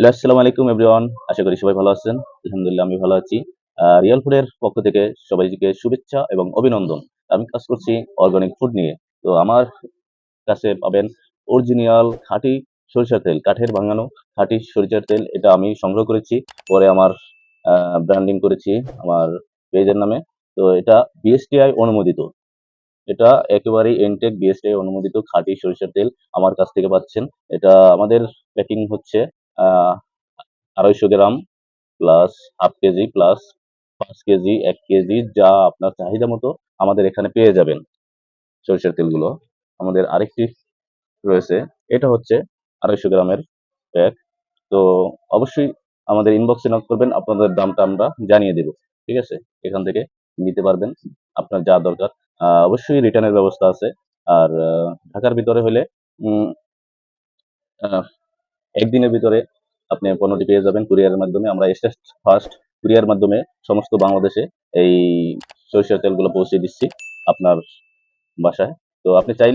Hello, আসসালামু আলাইকুম everyone. আশা করি সবাই ভালো আছেন। আলহামদুলিল্লাহ, আমি ভালো আছি। রিয়াল ফুডের পক্ষ থেকে সবাইকে শুভেচ্ছা এবং অভিনন্দন। আমি কাজ করছি অর্গানিক ফুড নিয়ে। তো আমার কাছে পাবেন অরিজিনাল খাঁটি সরিষার তেল, কাঠের ভাঙানো খাঁটি সরিষার তেল। এটা আমি সংগ্রহ করেছি, পরে আমার ব্র্যান্ডিং করেছি আমার পেজের নামে। তো এটা বিএসটিআই অনুমোদিত। এটা একেবারেই এনটেক বিএসটিআই অনুমোদিত খাঁটি সরিষার তেল আমার কাছ থেকে পাচ্ছেন। এটা আমাদের প্যাকিং হচ্ছে আড়াইশো gram plus half KG plus পাঁচ কেজি এক কেজি যা আপনার চাহিদা মতো আমাদের এখানে পেয়ে যাবেন সরিষার তেলগুলো। আমাদের আরেকটি রয়েছে, এটা হচ্ছে আড়াইশো গ্রামের প্যাক তো অবশ্যই আমাদের ইনবক্সে নক করবেন, আপনাদের দামটা আমরা জানিয়ে দেব, ঠিক আছে? এখান থেকে নিতে পারবেন আপনার যা দরকার। অবশ্যই রিটার্নের ব্যবস্থা আছে। আর ঢাকার ভিতরে হলে একদিনের ভিতরে আপনি পণ্যটি পেয়ে যাবেন কুরিয়ারের মাধ্যমে। আমরা এসএস ফার্স্ট কুরিয়ার মাধ্যমে সমস্ত বাংলাদেশে এই সরিষার তেলগুলো পৌঁছে দিচ্ছি আপনার বাসায়। তো আপনি চাইলে